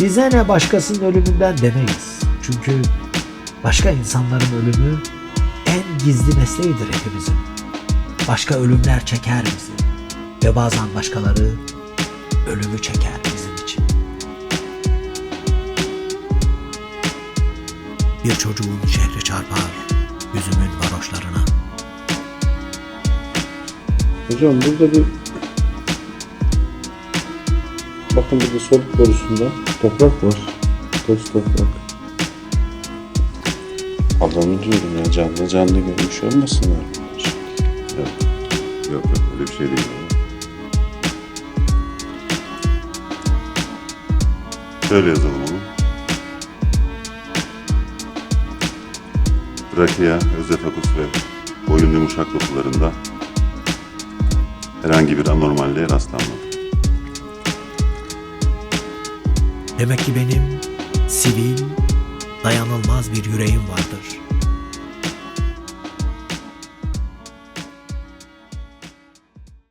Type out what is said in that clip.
Bize ne başkasının ölümünden demeyiz. Çünkü başka insanların ölümü en gizli mesleğidir hepimizin. Başka ölümler çeker bizi. Ve bazen başkaları ölümü çeker bizim için. Bir çocuğun şehri çarpar yüzümün varoşlarına. Hocam burada bir bakın burada soluk borusunda toprak var. Toz toprak. Adamı diyorum ya canlı canlı görmüş olmasınlar. Yok yok öyle bir şey değil. Şöyle yazalım onu. Trakea, özefagus ve boyun yumuşak dokularında herhangi bir anormalliğe rastlanmadı. Demek ki benim sivil, dayanılmaz bir yüreğim vardır.